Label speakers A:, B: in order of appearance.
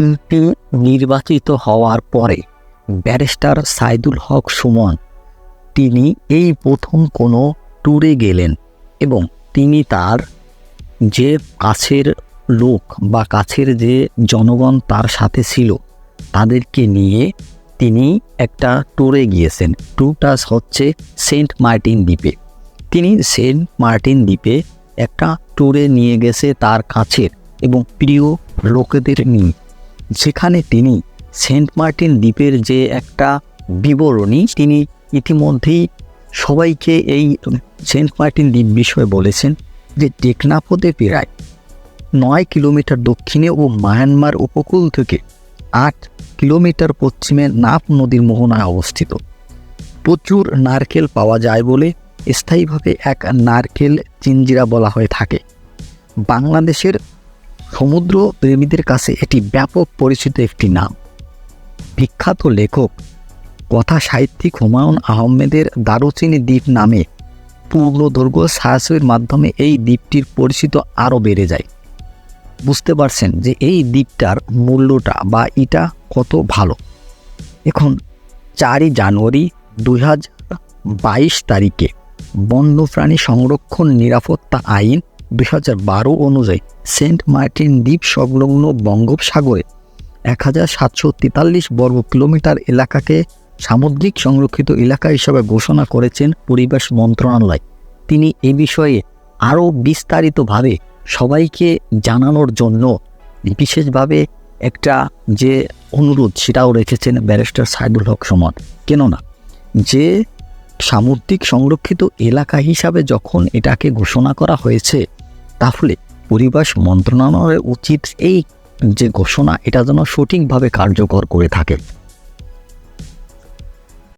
A: MP নির্বাচিত হওয়ার পরে ব্যারিস্টার সাইদুল হক সুমন, তিনি এই প্রথম কোনো ট্যুরে গেলেন এবং তিনি তার যে কাছের লোক বা কাছের যে জনগণ তার সাথে ছিল, তাদেরকে নিয়ে তিনি একটা ট্যুরে গিয়েছেন। ট্যুরটা হচ্ছে সেন্ট মার্টিন দ্বীপে। তিনি সেন্ট মার্টিন দ্বীপে একটা ট্যুরে নিয়ে গেছে তার কাছের এবং প্রিয় লোকেদের নিয়ে। যেখানে তিনি সেন্ট মার্টিন দ্বীপের যে একটা বিবরণী, তিনি ইতিমধ্যেই সবাইকে এই সেন্ট মার্টিন দ্বীপ বিষয়ে বলেছেন যে টেকনাফতে প্রায় নয় কিলোমিটার দক্ষিণে ও মায়ানমার উপকূল থেকে আট কিলোমিটার পশ্চিমে নাফ নদীর মোহনায় অবস্থিত। প্রচুর নারকেল পাওয়া যায় বলে স্থায়ীভাবে এক নারকেল চিঞ্জিরা বলা হয়ে থাকে। বাংলাদেশের সমুদ্র প্রেমীদের কাছে এটি ব্যাপক পরিচিত একটি নাম। বিখ্যাত লেখক কথা সাহিত্যিক হুমায়ুন আহমেদের দারুচিনি দ্বীপ নামে পূর্ণদৈর্ঘ্য সাহসের মাধ্যমে এই দ্বীপটির পরিচিত আরও বেড়ে যায়। বুঝতে পারছেন যে এই দ্বীপটার মূল্যটা বা এটা কত ভালো। এখন চারই জানুয়ারি দুই হাজার বাইশ তারিখে বন্যপ্রাণী সংরক্ষণ নিরাপত্তা আইন দুই হাজার বারো অনুযায়ী সেন্ট মার্টিন দ্বীপ সংলগ্ন বঙ্গোপসাগরে এক হাজার সাতশো তেতাল্লিশ বর্গ কিলোমিটার এলাকাকে সামুদ্রিক সংরক্ষিত এলাকা হিসাবে ঘোষণা করেছেন পরিবেশ মন্ত্রণালয়। তিনি এ বিষয়ে আরও বিস্তারিতভাবে সবাইকে জানানোর জন্য বিশেষভাবে একটা যে অনুরোধ, সেটাও রেখেছেন ব্যারিস্টার সাইদুল হক সমান। কেননা, যে সামুদ্রিক সংরক্ষিত এলাকা হিসাবে যখন এটাকে ঘোষণা করা হয়েছে তাহলে পরিবেশ মন্ত্রণালয়ের উচিত এই যে ঘোষণা এটা যেন সঠিকভাবে কার্যকর করে থাকে।